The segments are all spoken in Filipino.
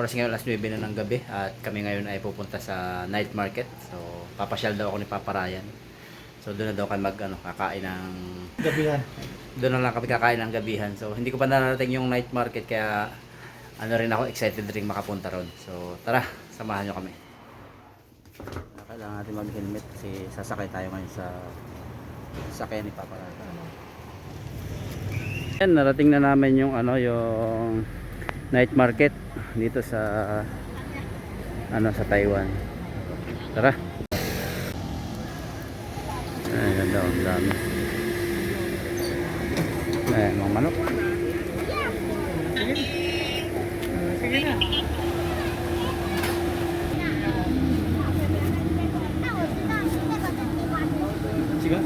oras ngayon alas 9 na ng gabi at kami ngayon ay pupunta sa night market. So papasyal daw ako ni Papa Ryan. So doon na daw kami mag ano, kakain ng Gabihan. doon na lang kami kakain ng gabihan. So hindi ko pa nararating yung night market kaya ano rin ako excited rin makapunta ron. So tara, samahan nyo kami. Kailangan natin mag-helmet kasi sasakay tayo ngayon sa sasakyan ni Papa Ryan. Yan, narating na namin yung ano yung night market dito sa ano sa Taiwan. Tara. Ay, ganda, ang dami. Ayan, mga manok. Sige na. Sige.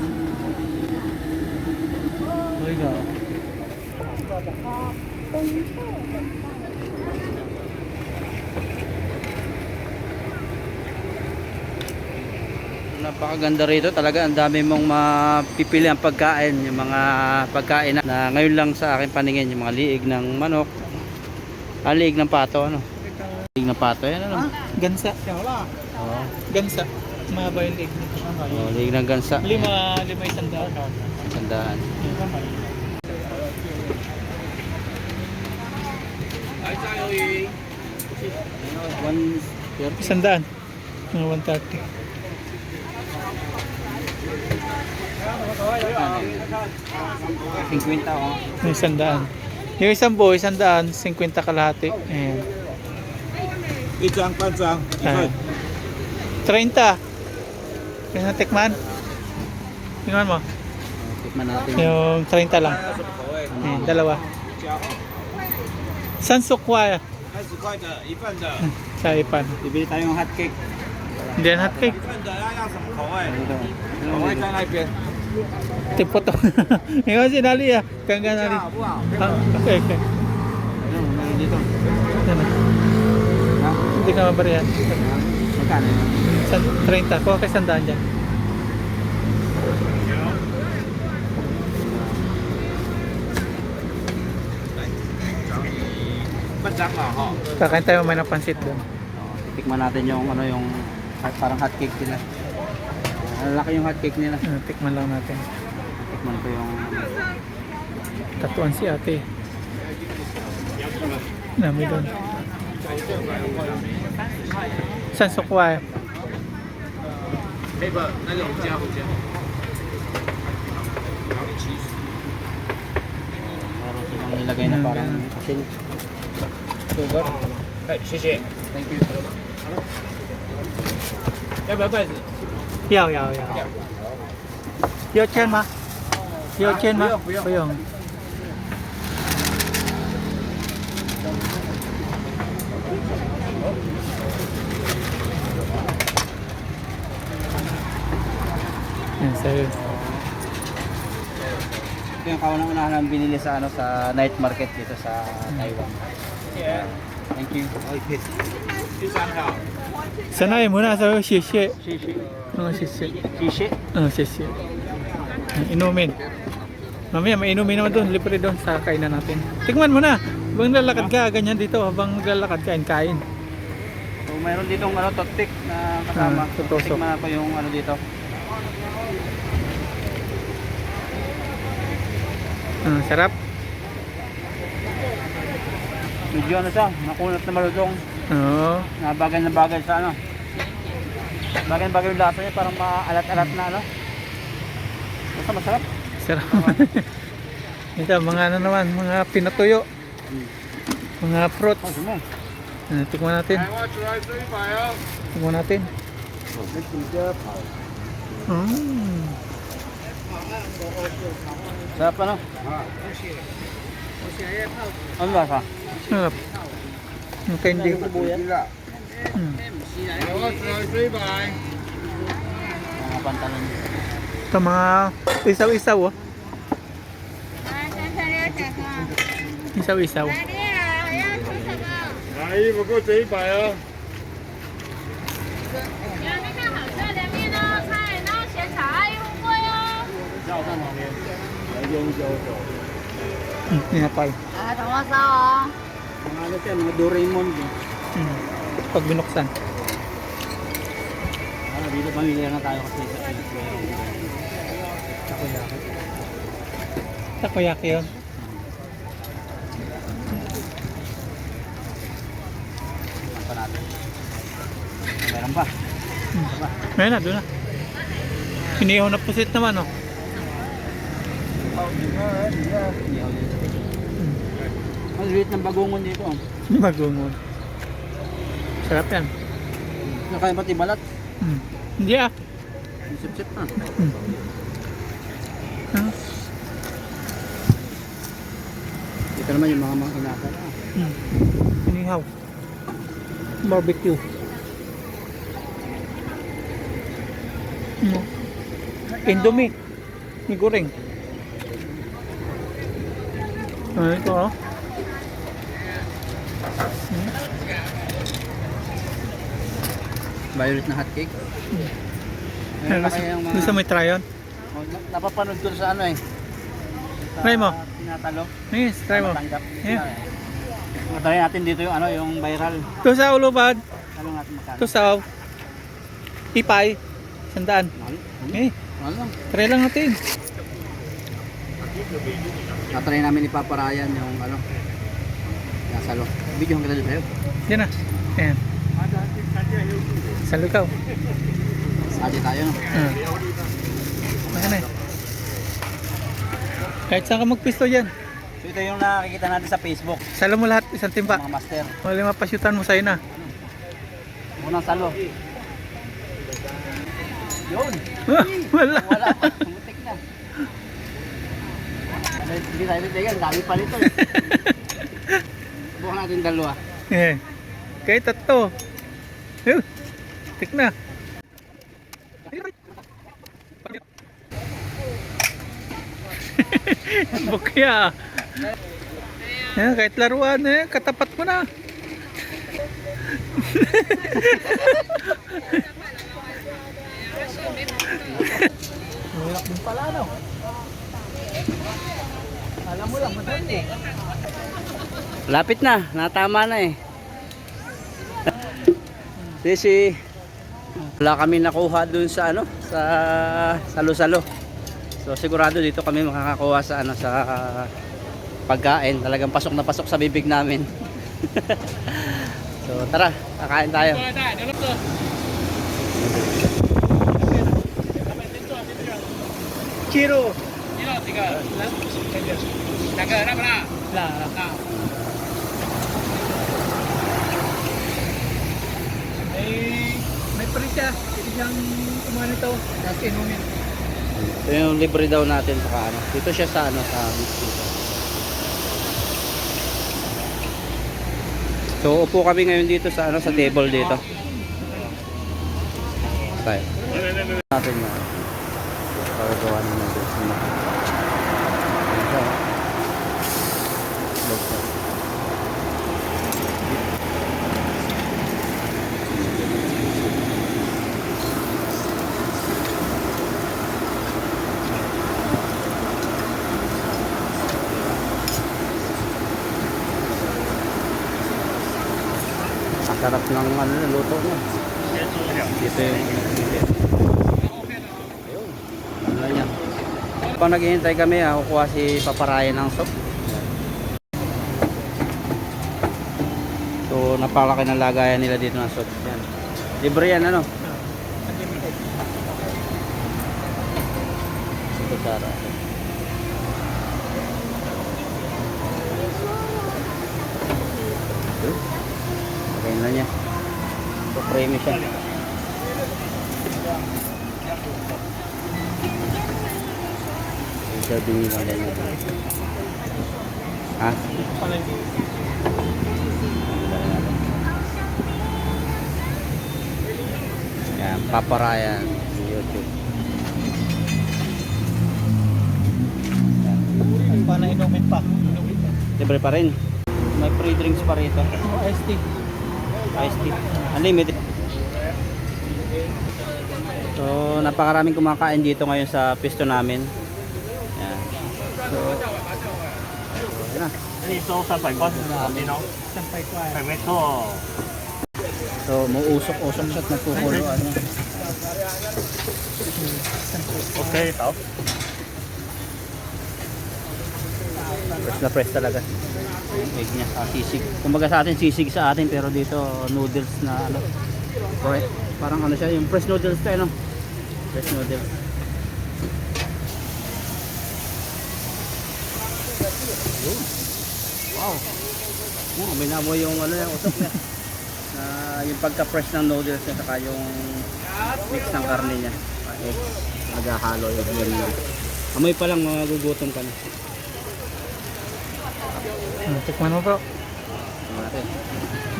Okay ka. Napakaganda rito talaga ang dami mong mapipili ang pagkain yung mga pagkain na, na ngayon lang sa akin paningin yung mga liig ng manok ah, liig ng pato ano liig ng pato yan ano Gansa. Oo. Gansa. Mahaba yung leg. Oh, liig ng gansa Lima, lima isang daan. sandaan one Isang daan. Mga 130. Cinquenta ko. Yung isang daan. Yung isang buo, isang daan, 50 kalahati. Ayan. Isang pansang. Ayan. 30. Kaya natikman. Tingnan mo. Yung 30 lang. Ayan, dalawa. 加 San sukwa 三十块的一份的， sa ipan. Bibili tayong hot cake. Hindi yan hot 一 cake. 份的要要什么口味？ Ito. 口味在那边， Tipo to. Ikaw si Dali ah. Kanga Dali. 好不好？ Ah, okay, okay. Ano, meron dito. Yan ah. Ha? Hindi ka mabarihan. Magkano yun? San, 30. Kuha kay sandaan dyan. bandang ho. Kakain tayo may napansit doon. Oh, titikman natin yung ano yung parang hot cake nila. Ang laki yung hot cake nila. Uh, tikman lang natin. Tikman ko yung ano. tatuan si ate. Nami doon. San sukwa? Hey ba, nalo, jiya ko jiya. Parang nilagay na parang hmm. asin. Sugar. 哎，谢谢。 Thank you. 要不要筷子？要要要。要签吗？要签吗？啊不用不不用。 Yan sa'yo. Ito yung kaunang-unahan namin binili sa ano sa night market dito sa Taiwan. Yeah. Thank you. 第三套。 Sanayin mo na sa'yo, shishe. Shishi. Oo, shishe. Shishi. Oo, shishe. Inumin. Mamaya may inumin naman doon, libre doon sa kainan natin. Tikman mo na. Habang lalakad ka, ganyan dito. Habang lalakad ka, kain. So mayroon ditong ano toothpick na kasama. Ah, tutusok. Tikman ko yung ano dito. Ah, sarap. Medyo ano siya, makunat na maludong. Oo. Na bagay na bagay sa ano. Bagay na bagay yung lasa niya, parang maalat-alat na ano. Basta masarap. Sarap. Ito, mga ano naman, mga pinatuyo. Mga fruit. Ano, tikman natin. Tikman natin. Mm. Sarap ano? Ah, Ano lasa? Sarap. Yung candy. Hmm. 我出来这一百。 Mga pantalon. Ito mga isaw-isaw oh. 来，三三六小哥， Isaw-isaw. 来电啊，要吃什么？来一不够这一百哦。有那个好吃的面哦，菜，然后咸炒爱入味哦。绕站旁边。 Hmm, Tinapay. Ah, tama sa oh. Mga ano siya, mga Doraemon. eh. Hmm. Pag binuksan. Ano, dito pamilya na tayo kasi sa Takoyaki. Takoyaki yun. pa natin. Meron pa. Meron na, doon na. Inihaw na pusit naman, oh. Ang liit ng bagungon dito. Magungon. Sarap yan. Nakaya pati balat. Hmm. Hindi ah. Sip-sip na. Ah. Dito naman yung mga mga inakal. Ah. Hmm. Inihaw. Barbecue. Hmm. Indomie. May goreng. Ah, ito oh. Hmm. Violet na hotcake. Hmm. Meron pa Gusto, kaya yung mga... gusto mo i-try yun? Oh, na- napapanood ko sa ano eh. Sa Try mo. Tinatalo. Yes, try mo. Matanggap. Yeah. Yeah. Try natin dito yung ano, yung viral. Ito sa ulubad. Ano natin magkano? Ito sa ipay. Sandaan. Mahal lang. try lang natin. Natry namin ipaparayan yung ano. Nasa lo. Video kita dito tayo. Yan na. Ayan. Sa lugaw. Sadi tayo. Ah. Ayan na. Kahit saan ka magpisto dyan. So ito yung nakikita natin sa Facebook. Salo mo lahat, isang timba. Mga master. Wala mapasyutan mo sa'yo na. Unang salo. Yun. Wala. Wala pa. Tumutik na. Hindi tayo titigan. Dami pa nito natin dalawa. Eh. Kahit tatlo. Eh, Tik na. Bukya. Eh, kahit laruan eh, katapat mo na. Mahirap din pala, no? Alam mo lang, madali. Lapit na. Natama na eh. Sisi. Wala kami nakuha dun sa ano, sa salo-salo. So sigurado dito kami makakakuha sa ano sa pagkain. Talagang pasok na pasok sa bibig namin. so tara, kakain tayo. Chiro. La. May may prita. Isang kumuha nito. Tapos inumin. Ito yung libre daw natin sa ano. Dito siya sa ano sa beach dito. So upo kami ngayon dito sa ano sa table dito. Tayo. Natin na. Para gawa na ng sarap ng ano, luto niya. Dito yung Ayun. Ano. Pag naghihintay kami, ah, kukuha si Paparayan ng soup. So, napalaki ng lagayan nila dito ng soup. Yan. Libre yan, ano? Ito, Sara. Ito. Okay na niya. So, premi siya. Sabi nila ganyan. Ha? Yan, paparayan YouTube. Inumin pa? Inumin pa. Libre pa rin. May free drinks pa rito. Oh, iced Ice tea. Ano Unlimited. So, napakaraming kumakain dito ngayon sa pisto namin. Yan. So, yan So, muusok-usok siya at nagkukulo. Ano. Okay, tao. Fresh na fresh talaga. Egg niya, ah, sisig. Kumbaga sa atin sisig sa atin pero dito noodles na ano. Correct. Parang ano siya, yung fresh noodles to ano. Fresh noodles. Yun. Wow. Oh, amoy na mo yung ano yung usok niya. Na yung pagka-fresh ng noodles niya saka yung mix ng karne niya. Egg. Naghahalo yung yun. Amoy pa lang magugutom ka na. Hmm, tikman mo natin.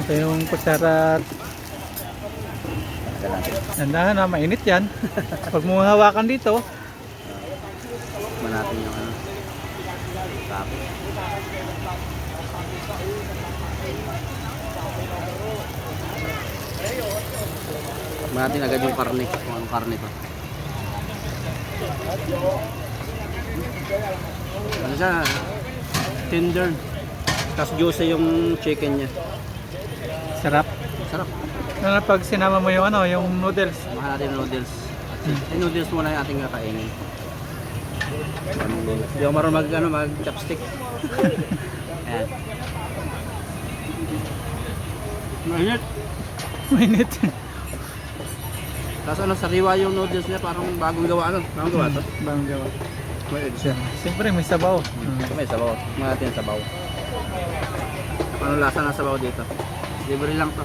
Ito yung kutsara. Nandahan na, mainit yan. Pag mo hawakan dito, Tikman natin yung ano. Tapos. Tikman natin agad yung karne. Kung anong karne to. Ano siya? Tender. Tapos juicy yung chicken niya. sarap. Sarap. Lalo na pag sinama mo yung ano, yung noodles. Mahal natin yung noodles. Yung noodles muna yung ating kakainin. Hindi ako marunong mag, ano, mag chopstick. Ayan. Mainit. Mainit. Tapos ano, sariwa yung noodles niya, parang bagong gawa, ano? Bagong gawa to. Bagong gawa. Egg siya. Siyempre may sabaw. Hmm. May sabaw. Mga natin yung sabaw. Ano lasa ng sabaw dito? Libre lang to.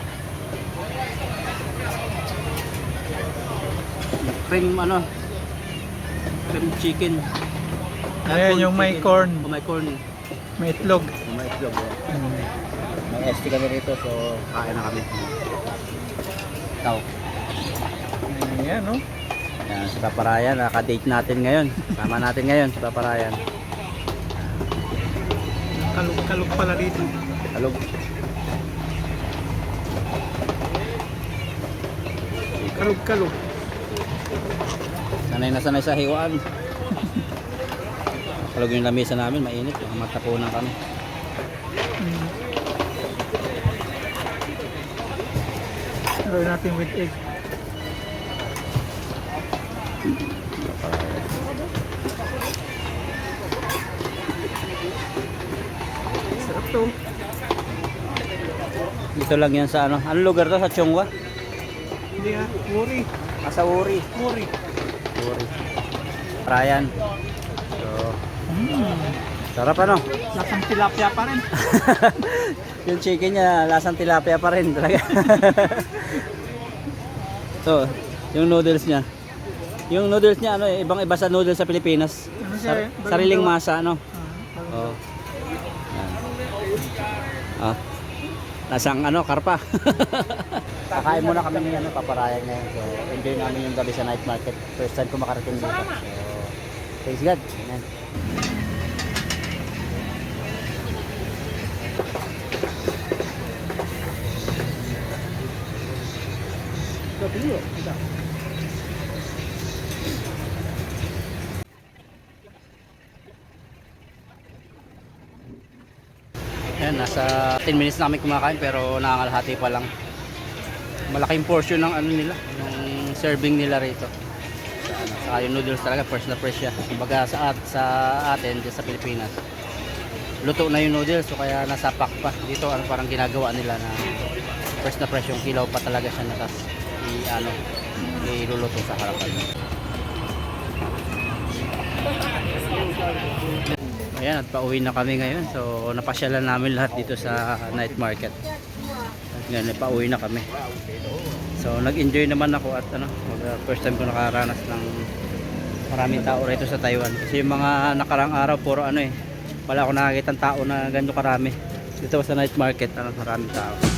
Cream ano? Cream chicken. Ayan yung may Chicken. corn, Oh, may corn. may itlog. Oh, may itlog. oh. Hmm. May ST kami rito, so kain na kami. Ikaw. Ayan no. Yan, si Paparayan, naka-date natin ngayon. Sama natin ngayon, si Paparayan. Kalog-kalog pala dito. Halog. Kalog-kalog. Sanay na sanay sa hiwaan. Halog yung lamesa namin, mainit. Matapunan kami. Gawin natin with egg. Sarap to. Dito lang yan sa ano. Anong lugar to? Sa Chongwa? Hindi ha, worry. Ah, sa Uri. Worry. Uri. Ryan. So, Mm. sarap ano? Lasang tilapia pa rin. yung chicken niya, lasang tilapia pa rin talaga. so, yung noodles niya. Yung noodles niya, ano, eh, ibang iba sa noodles sa Pilipinas. Ano siya Sar- eh, sariling masa, ano? Ah, Oh. Yan. Ah. Lasang ano, karpa. Kakain muna kami ng ano, paparayan ngayon. So, enjoy namin yung gabi sa night market. First time ko makarating dito. So, thanks God. Amen. Ayan, nasa 10 minutes na kami kumakain pero nakangalahati pa lang. Malaking portion ng ano nila, yung serving nila rito. Sa, yung noodles talaga, fresh na fresh siya. Kumbaga sa, at, sa atin, dyan sa Pilipinas, luto na yung noodles so kaya nasa pack pa. Dito ano, parang ginagawa nila na fresh na fresh yung kilaw pa talaga siya na tas i, ano, iluluto sa harapan. Ayan, at pauwi na kami ngayon. So, napasyalan namin lahat dito sa night market. At ngayon, pauwi na kami. So, nag-enjoy naman ako at ano, uh, first time ko nakaranas ng maraming tao rito sa Taiwan. Kasi yung mga nakarang araw, puro ano eh, wala ako nakakita tao na ganito karami. Dito sa night market, ano, maraming tao.